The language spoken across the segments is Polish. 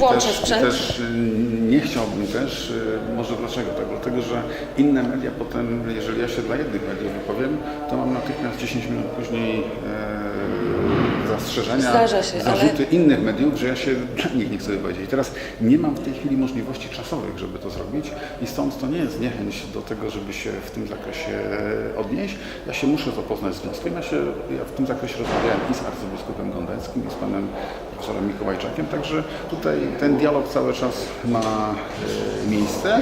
włączę też, sprzęt. też y, nie chciałbym też, y, może dlaczego tak? Dlatego, że inne media potem, jeżeli ja się dla jednych mediów wypowiem, to mam natychmiast 10 minut później e, zastrzeżenia, Zdarza się, zarzuty innych mediów, że ja się dla nich nie chcę wypowiedzieć. Teraz nie mam w tej chwili możliwości czasowych, żeby to zrobić i stąd to nie jest niechęć do tego, żeby się w tym zakresie odnieść. Ja się muszę zapoznać z wnioskiem. Ja, się, ja w tym zakresie rozmawiałem i z arcybiskupem I z panem profesorem Mikołajczakiem, także tutaj ten dialog cały czas ma e, miejsce e,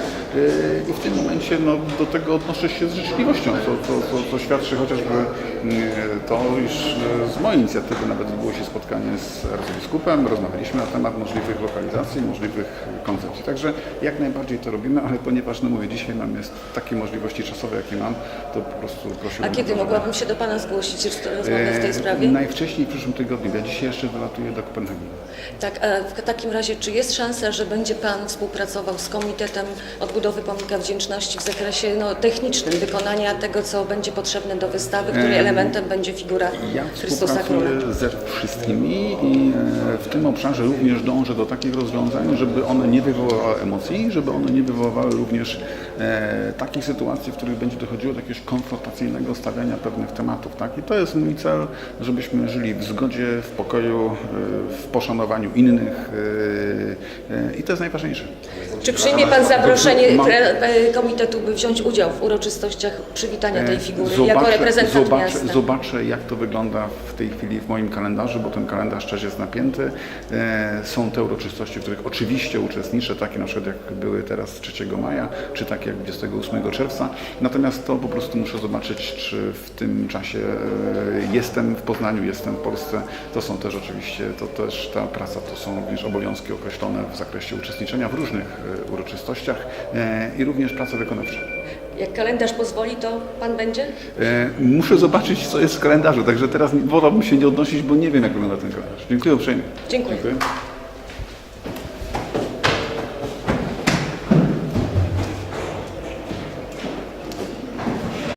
i w tym momencie no, do tego odnoszę się z życzliwością, co, co, co, co świadczy chociażby e, to, iż e, z mojej inicjatywy nawet odbyło się spotkanie z arcybiskupem, rozmawialiśmy na temat możliwych lokalizacji, możliwych koncepcji, także jak najbardziej to robimy, ale ponieważ, no mówię, dzisiaj mam jest takie możliwości czasowe, jakie mam, to po prostu A prosiłbym... kiedy to, żeby- mogłabym się do Pana zgłosić i rozmawiać w tej sprawie? Najwcześniej w przyszłym tygodniu. Dzisiaj jeszcze wylatuję do Kopenhagi. Tak, a w takim razie, czy jest szansa, że będzie Pan współpracował z Komitetem Odbudowy Pomnika Wdzięczności w zakresie no, technicznym, wykonania tego, co będzie potrzebne do wystawy, której Em, elementem będzie figura Ja Chrystusa Króla? współpracuję ze wszystkimi i e, w tym obszarze również dążę do takich rozwiązań, żeby one nie wywoływały emocji, żeby one nie wywoływały również e, takich sytuacji, w których będzie dochodziło do jakiegoś konfrontacyjnego stawiania pewnych tematów. Tak? I to jest mój cel, żebyśmy żyli w zgodzie, w pokoju, e, w poszanowaniu innych e, e, i to jest najważniejsze. Czy przyjmie Pan zaproszenie Mam- e, komitetu, by wziąć udział w uroczystościach przywitania tej figury jako reprezentant E, zobaczę, miasta? Zobaczę, jak to wygląda w tej chwili w moim kalendarzu, bo ten kalendarz też jest napięty. E, są te uroczystości, w których oczywiście uczestniczę, takie na przykład jak były teraz 3 maja, czy takie jak 28 czerwca. Natomiast to po prostu muszę zobaczyć, czy w tym czasie e, jestem w Poznaniu, jestem w Polsce. To są też oczywiście, to też ta praca, to są również obowiązki określone w zakresie uczestniczenia w różnych e, uroczystościach e, i również prace wykonawcze. Jak kalendarz pozwoli, to Pan będzie? E, Muszę zobaczyć, co jest w kalendarzu, także teraz wolałbym się nie odnosić, bo nie wiem, jak wygląda ten kalendarz. Dziękuję uprzejmie. Dziękuję. Dziękuję.